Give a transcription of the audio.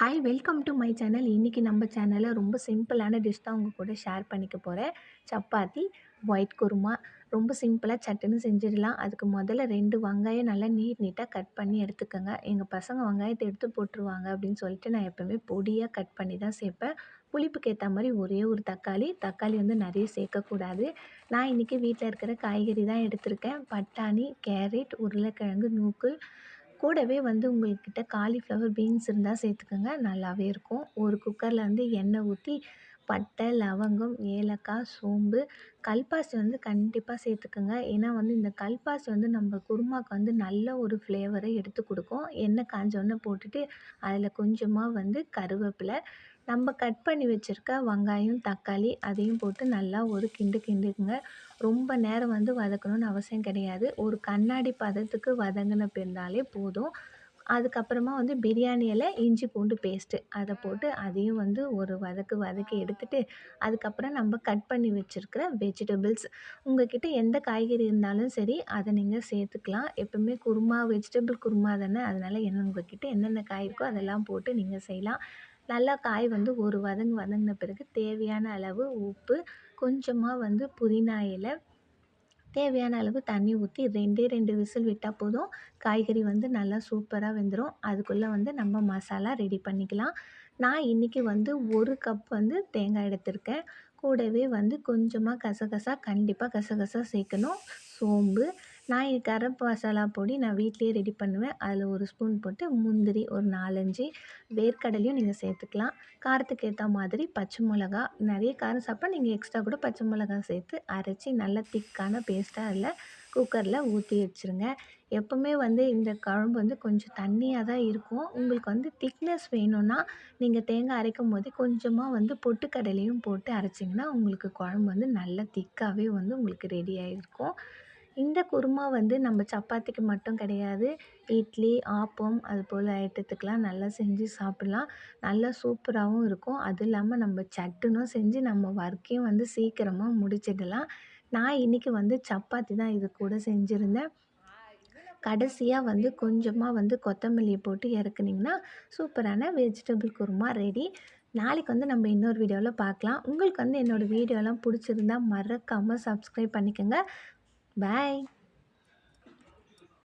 Hi welcome to my channel இன்றைக்கி நம்ம சேனலில் ரொம்ப சிம்பிளான டிஷ் தான் உங்கள் கூட ஷேர் பண்ணிக்க போகிறேன் சப்பாத்தி ஒயிட் குருமா. ரொம்ப சிம்பிளாக சட்டுன்னு செஞ்சிடலாம். அதுக்கு முதல்ல ரெண்டு வெங்காயம் நல்லா நீட் நீட்டாக கட் பண்ணி எடுத்துக்கோங்க. எங்கள் பசங்க வெங்காயத்தை எடுத்து போட்டுருவாங்க அப்படின்னு சொல்லிட்டு நான் எப்போவுமே பொடியாக கட் பண்ணி தான் சேர்ப்பேன். புளிப்புக்கு ஏற்ற மாதிரி ஒரே ஒரு தக்காளி. தக்காளி வந்து நிறைய சேர்க்கக்கூடாது. நான் இன்றைக்கி வீட்டில் இருக்கிற காய்கறி தான் எடுத்திருக்கேன். பட்டாணி கேரட் உருளைக்கிழங்கு நூக்கு கூடவே வந்து உங்கள்கிட்ட காலிஃப்ளவர் பீன்ஸ் இருந்தால் சேர்த்துக்கோங்க. நல்லாவே இருக்கும். ஒரு குக்கரில் வந்து எண்ணெய் ஊற்றி பட்டை லவங்கம் ஏலக்காய் சோம்பு கல்பாசி வந்து கண்டிப்பாக சேர்த்துக்கோங்க. ஏன்னா வந்து இந்த கல்பாசி வந்து நம்ம குருமாவுக்கு வந்து நல்ல ஒரு ஃப்ளேவரை எடுத்து கொடுக்கும். எண்ணெய் காஞ்சோடனே போட்டுட்டு அதில் கொஞ்சமாக வந்து கருவேப்பிலை நம்ம கட் பண்ணி வச்சுருக்க வெங்காயம் தக்காளி அதையும் போட்டு நல்லா ஒரு கிண்டு கிண்டுக்குங்க. ரொம்ப நேரம் வந்து வதக்கணும்னு அவசியம் கிடையாது. ஒரு கண்ணாடி பதத்துக்கு வதங்கின பிறந்தாலே போதும். அதுக்கப்புறமா வந்து பிரியாணி இலை இஞ்சி பூண்டு பேஸ்ட்டு அதை போட்டு அதையும் வந்து ஒரு வதக்கு வதக்கி எடுத்துகிட்டு அதுக்கப்புறம் நம்ம கட் பண்ணி வச்சுருக்கிற வெஜிடபிள்ஸ் உங்கள்கிட்ட எந்த காய்கறி இருந்தாலும் சரி அதை நீங்கள் சேர்த்துக்கலாம். எப்போவுமே குருமா வெஜிடபிள் குருமா தானே? அதனால் என்ன உங்கள்கிட்ட என்னென்ன காய் இருக்கோ அதெல்லாம் போட்டு நீங்கள் செய்யலாம். நல்லா காய் வந்து ஒரு வதங்கு வதங்கின பிறகு தேவையான அளவு உப்பு கொஞ்சமாக வந்து புதினா இலை தேவையான அளவு தண்ணி ஊற்றி ரெண்டே ரெண்டு விசில் விட்டால் போதும். காய்கறி வந்து நல்லா சூப்பராக வெந்துடும் அதுக்குள்ளே வந்து நம்ம மசாலா ரெடி பண்ணிக்கலாம். நான் இன்றைக்கி வந்து ஒரு கப் வந்து தேங்காய் எடுத்திருக்கேன். கூடவே வந்து கொஞ்சமாக கசகசா கண்டிப்பாக கசகசா சேர்க்கணும். சோம்பு நான் கரம் மசாலா பொடி நான் வீட்லேயே ரெடி பண்ணுவேன். அதில் ஒரு ஸ்பூன் போட்டு முந்திரி ஒரு நாலஞ்சு வேர்க்கடலையும் நீங்கள் சேர்த்துக்கலாம். காரத்துக்கு ஏற்ற மாதிரி பச்சை மிளகா நிறைய காரம் சாப்பிட்டா நீங்கள் எக்ஸ்ட்ரா கூட பச்சை மிளகா சேர்த்து அரைச்சி நல்ல திக்கான பேஸ்ட்டாக அதில் குக்கரில் ஊற்றி வச்சுருங்க. எப்போவுமே வந்து இந்த குழம்பு வந்து கொஞ்சம் தண்ணியாக தான் இருக்கும். உங்களுக்கு வந்து திக்னஸ் வேணும்னா நீங்கள் தேங்காய் அரைக்கும் போது கொஞ்சமாக வந்து பொட்டுக்கடலையும் போட்டு அரைச்சிங்கன்னா உங்களுக்கு குழம்பு வந்து நல்லா திக்காகவே வந்து உங்களுக்கு ரெடி ஆகிருக்கும் இந்த குருமா வந்து நம்ம சப்பாத்திக்கு மட்டும் கிடையாது. இட்லி ஆப்பம் அது போல் ஐட்டத்துக்கெலாம் நல்லா செஞ்சு சாப்பிட்லாம். நல்லா சூப்பராகவும் இருக்கும். அதுவும் இல்லாமல் நம்ம சட்டுனும் செஞ்சு நம்ம ஒர்க்கையும் வந்து சீக்கிரமாக முடிச்சிடலாம். நான் இன்றைக்கி வந்து சப்பாத்தி தான் இது கூட செஞ்சுருந்தேன். கடைசியாக வந்து கொஞ்சமாக வந்து கொத்தமல்லியை போட்டு இறக்குனிங்கன்னா சூப்பரான வெஜிடபிள் குருமா ரெடி நாளைக்கு வந்து நம்ம இன்னொரு வீடியோவில் பார்க்கலாம். உங்களுக்கு வந்து என்னோடய வீடியோலாம் பிடிச்சிருந்தா மறக்காமல் சப்ஸ்கிரைப் பண்ணிக்கோங்க. Bye.